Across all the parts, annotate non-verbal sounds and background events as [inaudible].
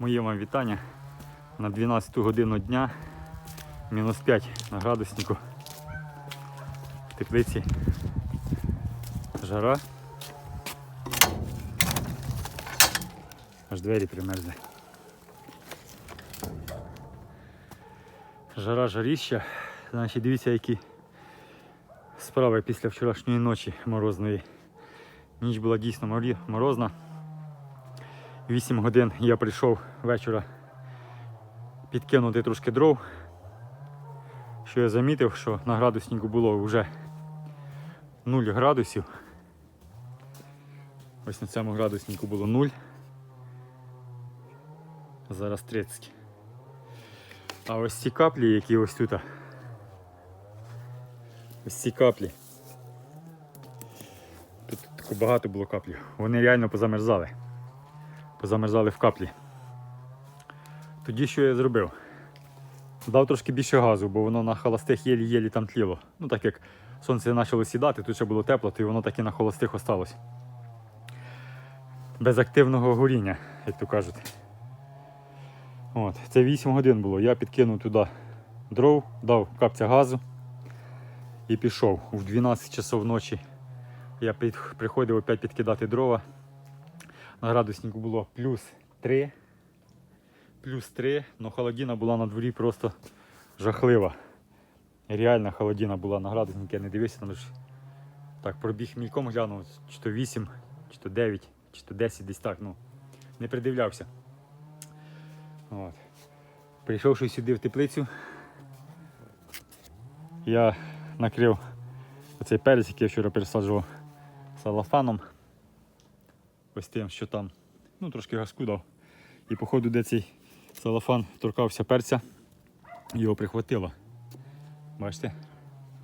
Моє вам вітання на 12 годину дня, мінус 5 на градуснику. В теплиці жара. Аж двері примерзли. Жара жаріща. Значить, дивіться, які справи після вчорашньої ночі морозної. Ніч була дійсно морозна. 8 годин я прийшов вечора підкинути трошки дров. Що я замітив, що на градуснику було вже 0 градусів. Ось на цьому градуснику було 0. Зараз 30. А ось ці каплі, які ось тут. Ось ці каплі. Тут багато було каплів. Вони реально позамерзали. Позамерзали в каплі. Тоді що я зробив? Дав трошки більше газу, бо воно на холостих єлі-єлі там тліло. Ну так як сонце почало сідати, тут ще було тепло, то і воно так і на холостих осталось. Без активного горіння, як то кажуть. От, це 8 годин було. Я підкинув туди дров, дав капця газу і пішов. У 12 часов ночі я приходив опять підкидати дрова. На градуснику було плюс 3. Плюс 3, але холодина була на дворі просто жахлива. Реальна холодина була на градуснику, я не дивився, там ж так пробіг мільком глянув, чи то 8, чи то 9, чи то 10, десь так, ну, не придивлявся. От. Прийшовши сюди в теплицю, я накрив оцей перець, який я вчора пересаджував салафаном. Ось тим, що там, ну трошки газку дав. І походу, де цей салафан торкався перця, його прихватило. Бачите,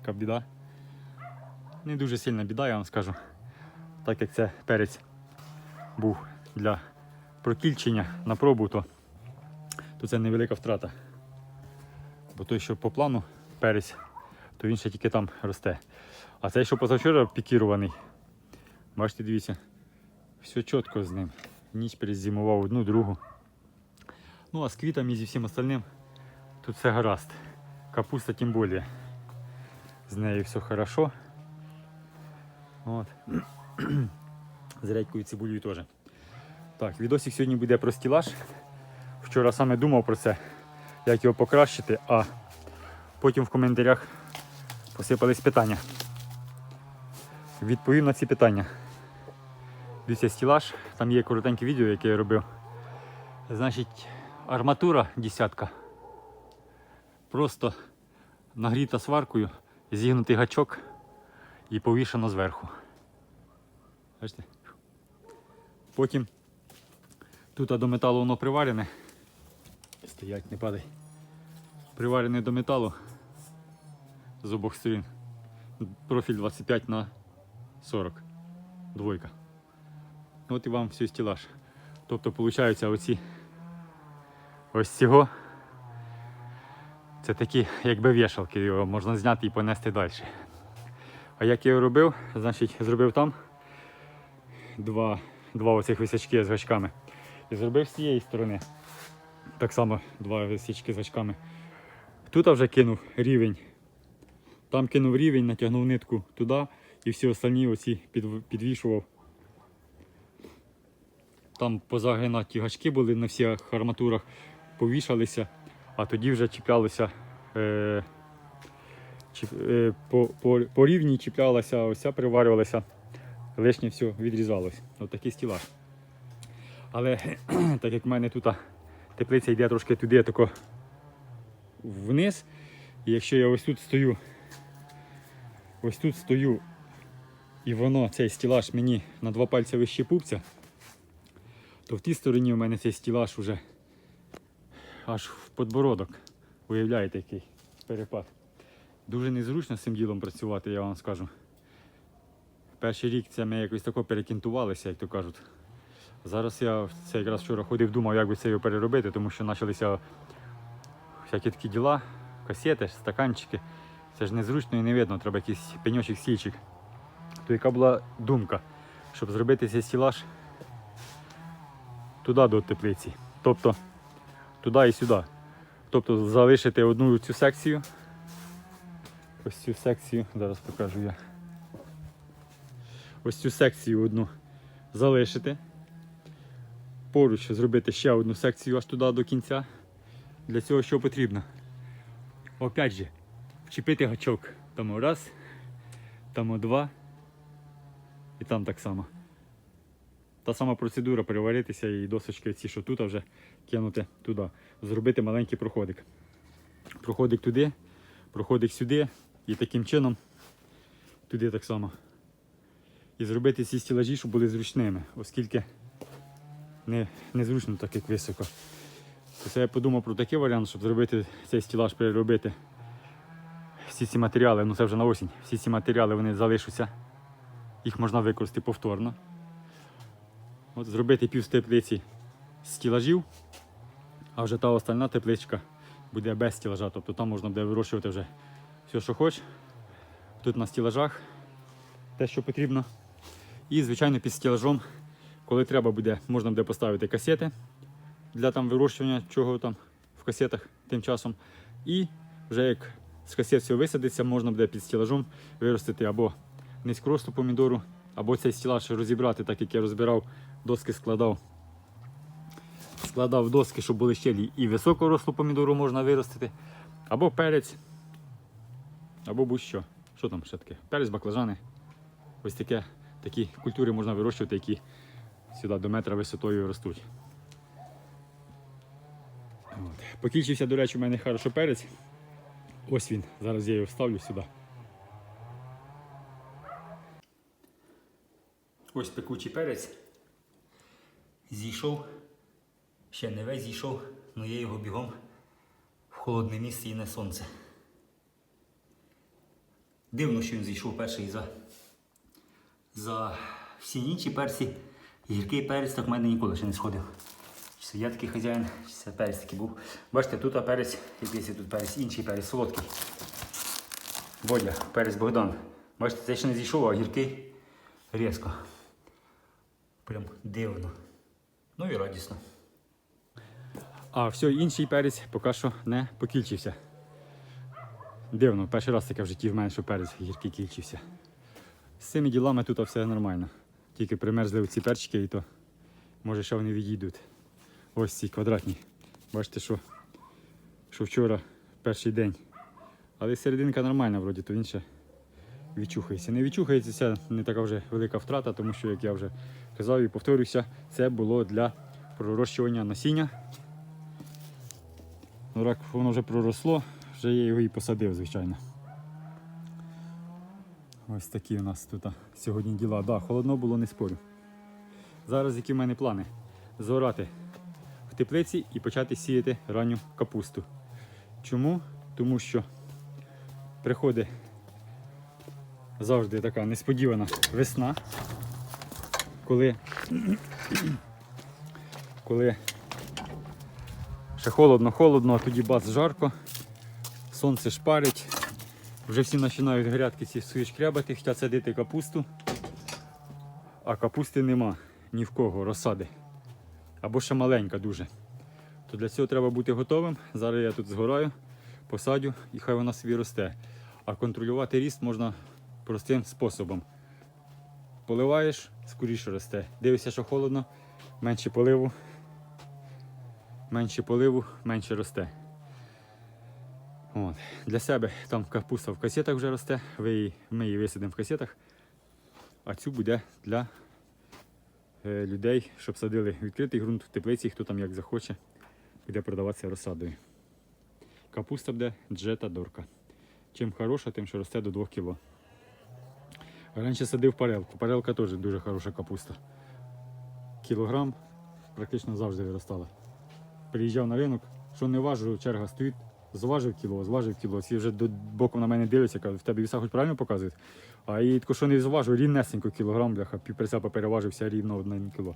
яка біда. Не дуже сильна біда, я вам скажу. Так як це перець був для прокільчення на пробу, то, то це невелика втрата. Бо той, що по плану перець, то він ще тільки там росте. А цей, що позавчора пікірований, бачите, дивіться, все чітко з ним. Ніч перезимував одну, другу. Ну а з квітами і зі всім остальним тут все гаразд. Капуста тим більше. З нею все хорошо. От. З редькою цибулею теж. Так, відосик сьогодні буде про стілаж. Вчора саме думав про це, як його покращити, а потім в коментарях посипались питання. Відповім на ці питання. Дивіться стілаж, там є коротеньке відео, яке я робив. Значить, арматура десятка. Просто нагріта сваркою, зігнутий гачок і повішено зверху. Бачите? Потім тут до металу воно приварене. Стоять, не падай. Приварене до металу з обох сторін. Профіль 25 на 40. Двойка. От і вам все стілаж. Тобто, виходить, оці ось цього. Це такі, якби вішалки, його можна зняти і понести далі. А як я його робив, значить, зробив там два, два оцих висячки з гачками. І зробив з цієї сторони. Так само два висячки з гачками. Тут вже кинув рівень. Там кинув рівень, натягнув нитку туди і всі останні оці підвішував. Там позагинаті гачки були на всіх арматурах, повішалися, а тоді вже чіплялися е, чіп, е, по, по, по рівні чіплялася, ося приварювалася, лишнє все відрізалось. Ось такий стілаж. Але [clears throat] так як в мене тут теплиця йде трошки туди, тако вниз, і якщо я ось тут стою, ось тут стою, і воно, цей стілаж мені на два пальці вище пупця, то в тій стороні у мене цей стілаж уже аж в подбородок. Уявляєте, який перепад. Дуже незручно з цим ділом працювати, я вам скажу. Перший рік це ми якось тако перекінтувалися, як то кажуть. Зараз я це якраз вчора ходив, думав, як би це його переробити, тому що почалися всякі такі діла, касети, стаканчики. Це ж незручно і не видно, треба якийсь пеньочок стільчик. То яка була думка, щоб зробити цей стілаж туди до теплиці. Тобто туди і сюди. Тобто залишити одну цю секцію. Ось цю секцію, зараз покажу я. Ось цю секцію одну залишити. Поруч зробити ще одну секцію аж туди до кінця. Для цього що потрібно? Опять же, вчепити гачок. Там раз, там два. І там так само. Та сама процедура переваритися і досочки ці, що тут, а вже кинути туди. Зробити маленький проходик. Проходик туди, проходик сюди і таким чином туди так само. І зробити ці стілажі, щоб були зручними, оскільки не, незручно так як високо. Тобто я подумав про такий варіант, щоб зробити цей стілаж, переробити всі ці матеріали, ну це вже на осінь, всі ці матеріали вони залишаться, їх можна використати повторно. От зробити пів теплиці стілажів, а вже та остальна тепличка буде без стілажа, тобто там можна буде вирощувати вже все, що хочеш. Тут на стілажах те, що потрібно. І, звичайно, під стілажом, коли треба буде, можна буде поставити касети для там вирощування чого там в касетах тим часом. І вже як з касет все висадиться, можна буде під стілажом виростити або низькоросту помідору, або цей стілаж розібрати, так як я розбирав, доски складав. Складав доски, щоб були щелі і високорослу помідору можна виростити, або перець, або будь-що. Що там ще таке? Перець, баклажани. Ось таке, такі культури можна вирощувати, які сюди до метра висотою ростуть. От. Покінчився, до речі, у мене хорошо перець. Ось він. Зараз я його вставлю сюди. Ось пекучий перець. Зійшов. Ще не весь зійшов, але я його бігом в холодне місце і на сонце. Дивно, що він зійшов перший за, за всі інші перці. Гіркий перець так в мене ніколи ще не сходив. Чи це я такий хазяїн, чи це перець такий був. Бачите, тут перець, якийсь тут перець, інший перець солодкий. Бодя, перець Богдан. Бачите, це ще не зійшов, а гіркий різко. Прям дивно. Ну і радісно. А все, інший перець поки що не покільчився. Дивно, перший раз таке в житті в мене, що перець гіркий кільчився. З цими ділами тут все нормально. Тільки примерзли ці перчики і то може ще вони відійдуть. Ось ці квадратні. Бачите, що, що вчора перший день. Але серединка нормальна, вроді, то він ще відчухається. Не відчухається, це не така вже велика втрата, тому що, як я вже казав і повторюся, це було для пророщування насіння. Ну, рак воно вже проросло, вже я його і посадив, звичайно. Ось такі у нас тут сьогодні діла. Да, холодно було, не спорю. Зараз які в мене плани? Зорати в теплиці і почати сіяти ранню капусту. Чому? Тому що приходить завжди така несподівана весна, коли, коли ще холодно-холодно, а тоді бац жарко, сонце шпарить. Вже всі починають грядки ці свої шкрябати, хочуть садити капусту, а капусти нема ні в кого, розсади. Або ще маленька дуже. То для цього треба бути готовим. Зараз я тут згораю, посадю і хай вона собі росте. А контролювати ріст можна простим способом. Поливаєш, скоріше росте. Дивишся, що холодно, менше поливу, менше поливу, менше росте. От. Для себе там капуста в касетах вже росте, ви її, ми її висадимо в касетах, а цю буде для е, людей, щоб садили відкритий ґрунт в теплиці, хто там як захоче, буде продаватися розсадою. Капуста буде джета дорка. Чим хороша, тим що росте до 2 кг. Раніше садив парелку. Парелка теж дуже хороша капуста. Кілограм практично завжди виростала. Приїжджав на ринок, що не важу, черга стоїть, зважив кіло, зважив кіло. Всі вже до боку на мене дивляться, кажуть, в тебе віса хоч правильно показують. А і тако, що не зважив, рівнесенько кілограм, бляха, півперця переважився рівно одне кіло.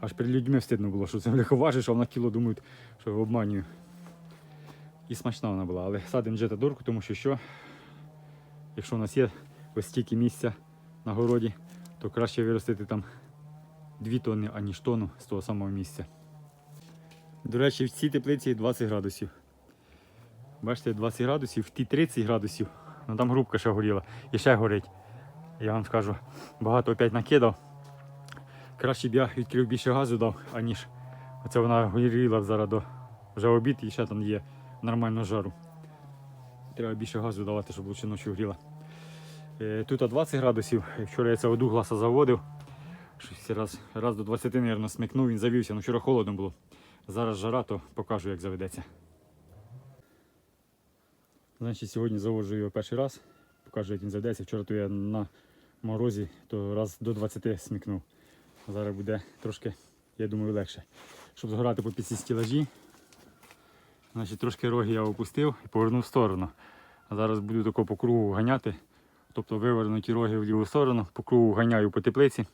Аж перед людьми встидно було, що це бляха важиш, а вона кіло думають, що обманюю. І смачна вона була, але садимо джета дурку, тому що що, якщо у нас є ось стільки місця на городі, то краще виростити там 2 тонни, аніж тонну з того самого місця. До речі, в цій теплиці 20 градусів. Бачите, 20 градусів, в тій 30 градусів. Ну там грубка ще горіла і ще горить. Я вам скажу, багато опять накидав. Краще б я відкрив більше газу дав, аніж оце вона горіла зараз до вже обід і ще там є нормально жару. Треба більше газу давати, щоб лучше ночі гріла. Е, Тут 20 градусів. Вчора я це оду гласа заводив. Щось раз, раз до 20, мабуть, смикнув, він завівся. Ну, вчора холодно було. Зараз жара, то покажу, як заведеться. Значить, сьогодні заводжу його перший раз. Покажу, як він заведеться. Вчора то я на морозі, то раз до 20 смикнув. Зараз буде трошки, я думаю, легше. Щоб згорати по ці стілажі, значить, трошки роги я опустив і повернув в сторону. А зараз буду тако по кругу ганяти. Тобто вивернуті роги в ліву сторону, по кругу ганяю по теплиці.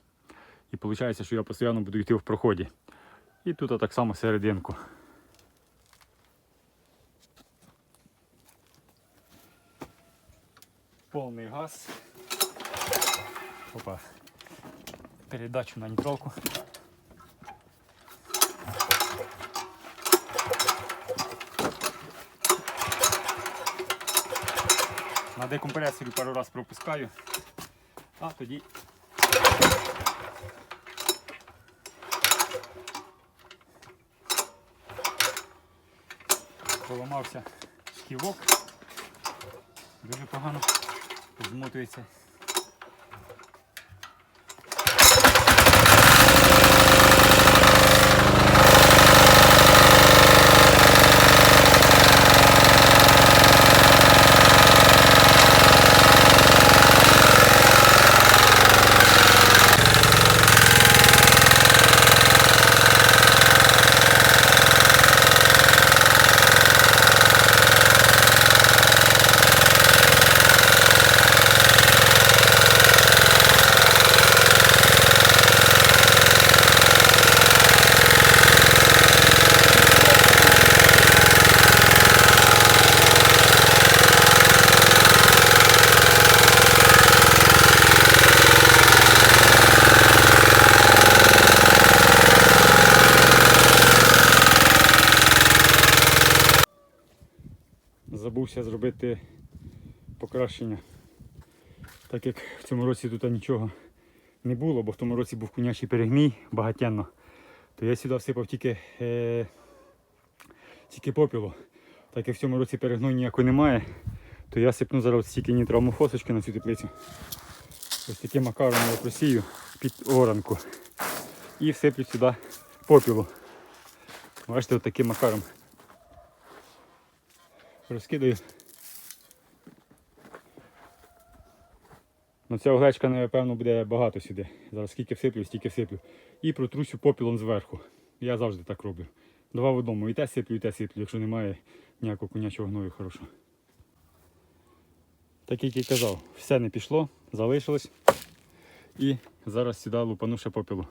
І виходить, що я постійно буду йти в проході. І тут так само серединку. Повний газ. Опа. Передачу на нейтралку. На декомпресорі пару раз пропускаю, а тоді поламався шківок. Дуже погано змотується. Забувся зробити покращення. Так як в цьому році тут нічого не було, бо в тому році був кунячий перегній багатенно, то я сюди всипав тільки, е, тільки попілу. Так як в цьому році перегною ніякої немає, то я сипну зараз стільки нітроамофосочки на цю теплицю. Ось таким макаром я просію під оранку. І всиплю сюди попілу. Бачите, от таким макаром. Розкидаю. Ну ця оглечка, напевно, буде багато сюди. Зараз скільки всиплю, стільки всиплю. І протрусю попілом зверху. Я завжди так роблю. Два в одному. І те сиплю, і те сиплю, якщо немає ніякого конячого гною хорошого. Так як і казав, все не пішло, залишилось. І зараз сюди лупану ще попілу.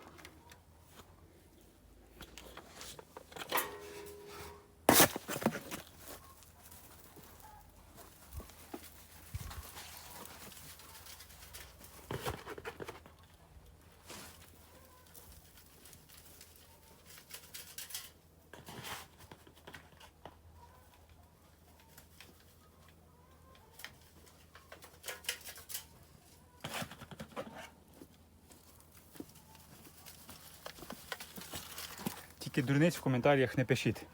Тільки дурниць в коментарях не пишіть.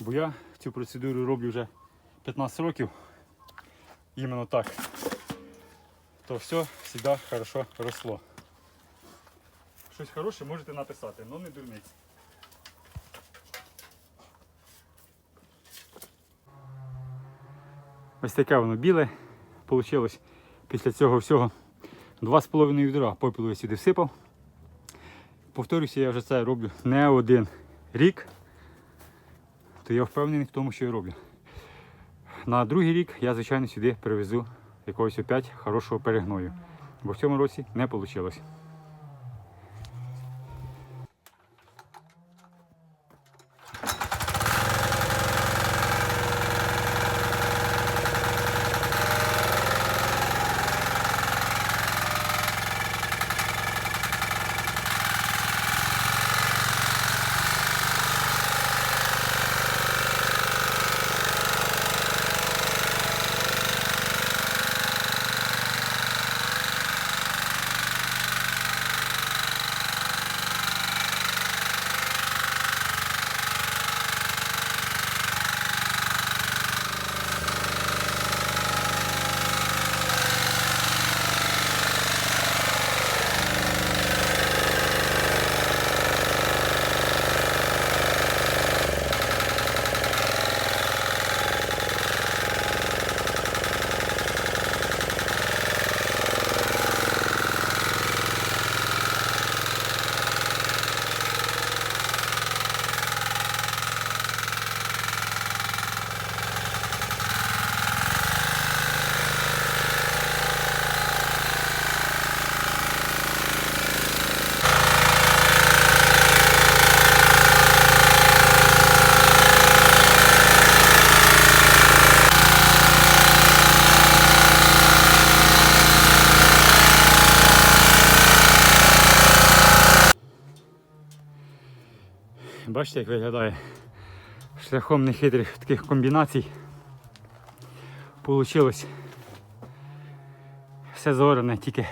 Бо я цю процедуру роблю вже 15 років. Іменно так. То все завжди хорошо росло. Щось хороше можете написати, але не дурниць. Ось таке воно біле вийшло. Після цього всього 2,5 відра попілу я сюди всипав. Повторюся, я вже це роблю не один рік, то я впевнений в тому, що я роблю. На другий рік я, звичайно, сюди привезу якогось опять хорошого перегною. Бо в цьому році не вийшло. Бачите, як виглядає шляхом нехитрих таких комбінацій. Получилось все зоране, тільки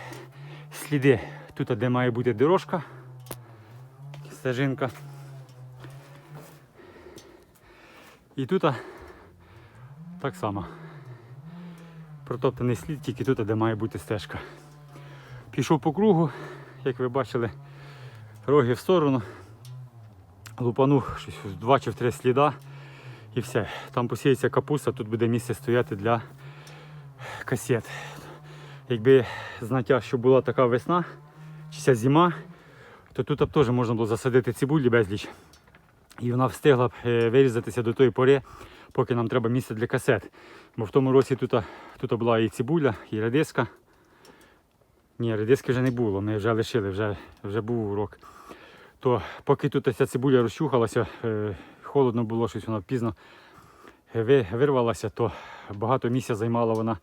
сліди тут, де має бути дорожка, стежинка. І тут так само. Протоптаний слід тільки тут, де має бути стежка. Пішов по кругу, як ви бачили, роги в сторону. Лупанув щось два чи в три сліда і все. Там посіється капуста, тут буде місце стояти для касет. Якби знаття, що була така весна, чи ця зима, то тут б теж можна було засадити цибулі безліч. І вона встигла б е, вирізатися до тої пори, поки нам треба місце для касет. Бо в тому році тут, тут була і цибуля, і редиска. Ні, редиски вже не було, ми вже лишили, вже, вже був урок. То поки тут ця цибуля розчухалася, е, холодно було, щось вона пізно е, вирвалася, то багато місця займала вона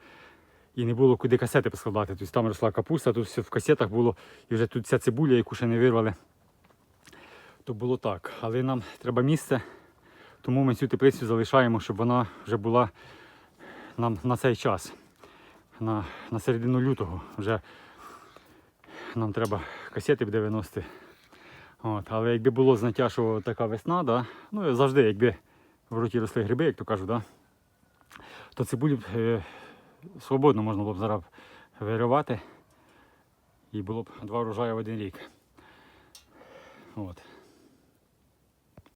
і не було куди касети поскладати. Тобто там росла капуста, тут все в касетах було, і вже тут ця цибуля, яку ще не вирвали, то було так. Але нам треба місце, тому ми цю теплицю залишаємо, щоб вона вже була нам на цей час, на, на середину лютого. Вже нам треба касети буде виносити. От, але якби було знаття, що така весна, да, ну завжди, якби в роті росли гриби, як то кажуть, да, то цибулі б, е, свободно можна було б зараз виривати і було б два врожаї в один рік. От.